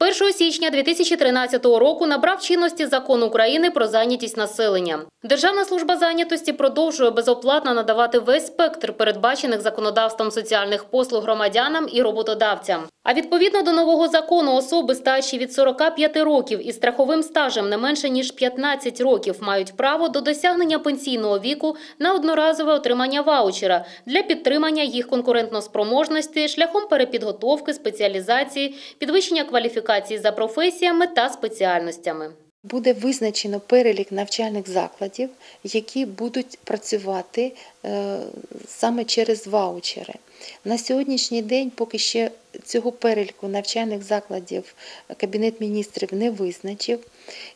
1 січня 2013 року набрав чинності закон України про зайнятість населення. Державна служба зайнятості продовжує безоплатно надавати весь спектр передбачених законодавством соціальних послуг громадянам і роботодавцям. А відповідно до нового закону особи старші від 45 років із страховим стажем не менше ніж 15 років мають право до досягнення пенсійного віку на одноразове отримання ваучера для підтримання їх конкурентноспроможності шляхом перепідготовки, спеціалізації, підвищення кваліфікації за професіями та спеціальностями. Буде визначено перелік навчальних закладів, які будуть працювати е, саме через ваучери. На сьогоднішній день поки ще цього переліку навчальних закладів Кабінет міністрів не визначив.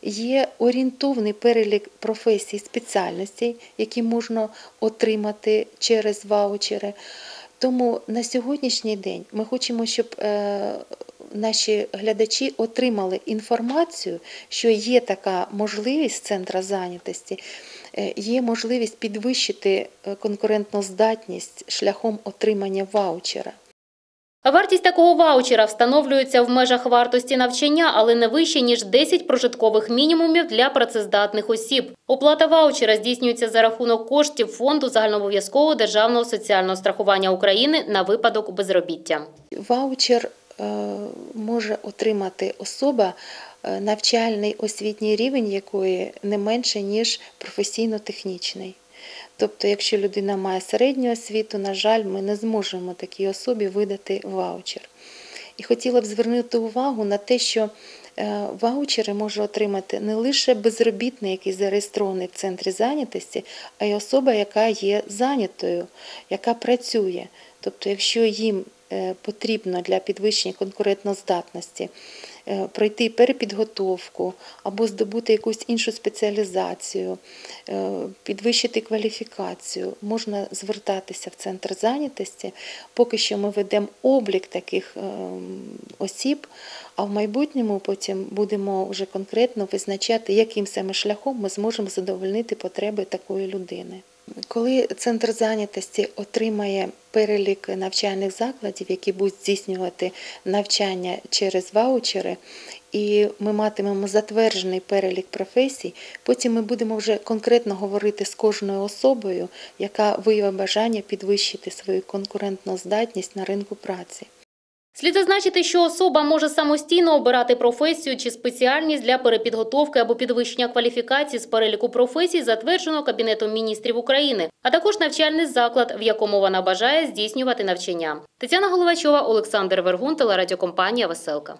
Є орієнтовний перелік професій спеціальностей, які можна отримати через ваучери. Тому на сьогоднішній день ми хочемо, щоб е, наші глядачі отримали інформацію, що є така можливість центра зайнятості, е, є можливість підвищити е, конкурентну здатність шляхом отримання ваучера. Вартість такого ваучера встановлюється в межах вартості навчання, але не вище, ніж 10 прожиткових мінімумів для працездатних осіб. Оплата ваучера здійснюється за рахунок коштів Фонду загальнообов'язкового державного соціального страхування України на випадок безробіття. Ваучер е, може отримати особа, е, навчальний освітній рівень якої не менше, ніж професійно-технічний. Тобто, якщо людина має середню освіту, на жаль, ми не зможемо такій особі видати ваучер. І хотіла б звернути увагу на те, що е, ваучери може отримати не лише безробітний, який зареєстрований в центрі зайнятості, а й особа, яка є зайнятою, яка працює. Тобто, якщо їм е, потрібно для підвищення конкурентноздатності е, пройти перепідготовку або здобути якусь іншу спеціалізацію, е, підвищити кваліфікацію, можна звертатися в центр зайнятості. Поки що ми ведемо облік таких осіб, а в майбутньому потім будемо вже конкретно визначати, яким саме шляхом ми зможемо задовольнити потреби такої людини. Коли центр зайнятості отримає перелік навчальних закладів, які будуть здійснювати навчання через ваучери, і ми матимемо затверджений перелік професій, потім ми будемо вже конкретно говорити з кожною особою, яка виявить бажання підвищити свою конкурентну здатність на ринку праці. Слід зазначити, що особа може самостійно обирати професію чи спеціальність для перепідготовки або підвищення кваліфікації з переліку професій, затвердженого Кабінетом міністрів України, а також навчальний заклад, в якому вона бажає здійснювати навчання. Тетяна Головачова, Олександр Вергун, телерадіокомпанія Веселка.